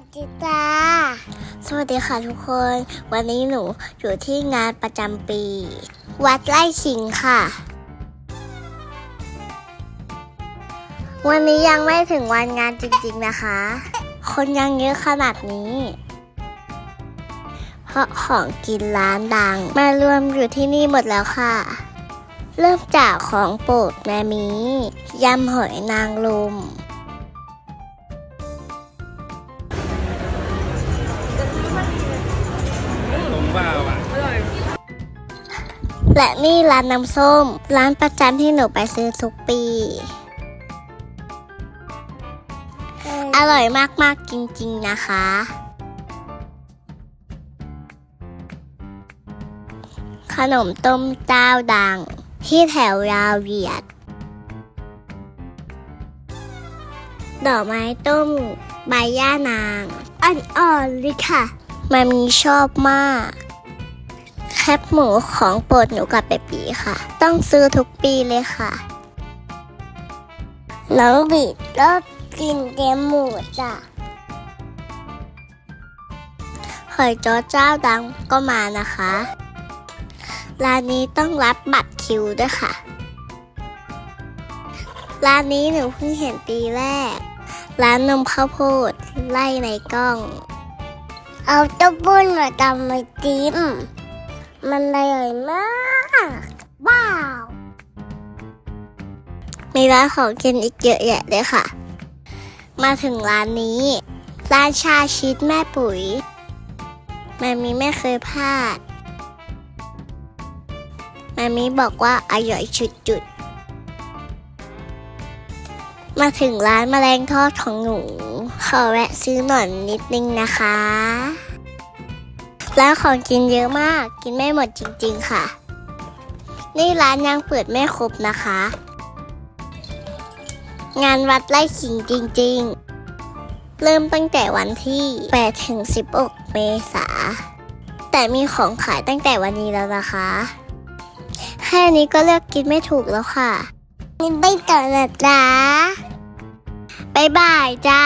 วัสดีจ้าสวัสดีค่ะทุกคน วันนี้หนูอยู่ที่งานประจำปี วัดไร่ขิงค่ะ วันนี้ยังไม่ถึงวันงานจริงๆนะคะ คนยังเยอะขนาดนี้ เพราะของกินร้านดัง มารวมอยู่ที่นี่หมดแล้วค่ะ เริ่มจากของโปรดแม่มียำหอยนางรม และนี่ร้านน้ำส้ม ร้านประจำที่หนูไปซื้อทุกปี อร่อยมากๆจริงๆนะคะ ขนมต้มเจ้าดัง ที่แถวยาวเหยียด ดอกไม้ต้ม ใบย่านาง อ่อนๆเลยค่ะ มันมีชอบมาก แคปหมูของโปรดหนูกับเบบีค่ะ ต้องซื้อทุกปีเลยค่ะ น้องบีดก็กินเต็มหมูจ้ะหอยจ้อเจ้าดังก็มานะคะ ร้านนี้ต้องรับบัตรคิวด้วยค่ะ ร้านนี้หนูเพิ่งเห็นปีแรก ร้านนมข้าวโพดไล่ในกล้อง เอาเต้าบุ้นมาทำไอติม มันอร่อยมาก ว้าว มีร้านของกินอีกเยอะแยะเลยค่ะ มาถึงร้านนี้ ร้านชาชีสแม่ปุ๋ยแมามีไม่เคยพลาดแมามีบอกว่าอร่อยจุดๆมาถึงร้านแมลงทอดของหนู ขอแวะซื้อหน่อยนิดนึงนะคะ ร้านของกินเยอะมาก กินไม่หมดจริงๆค่ะ นี่ร้านยังเปิดไม่ครบนะคะ งานวัดไร่ขิงจริงๆ เริ่มตั้งแต่วันที่ 8 ถึง 16 เมษา แต่มีของขายตั้งแต่วันนี้แล้วนะคะ แค่นี้ก็เลือกกินไม่ถูกแล้วค่ะ นี่ไปต่อนะจ๊ะบ๊ายบายจ้า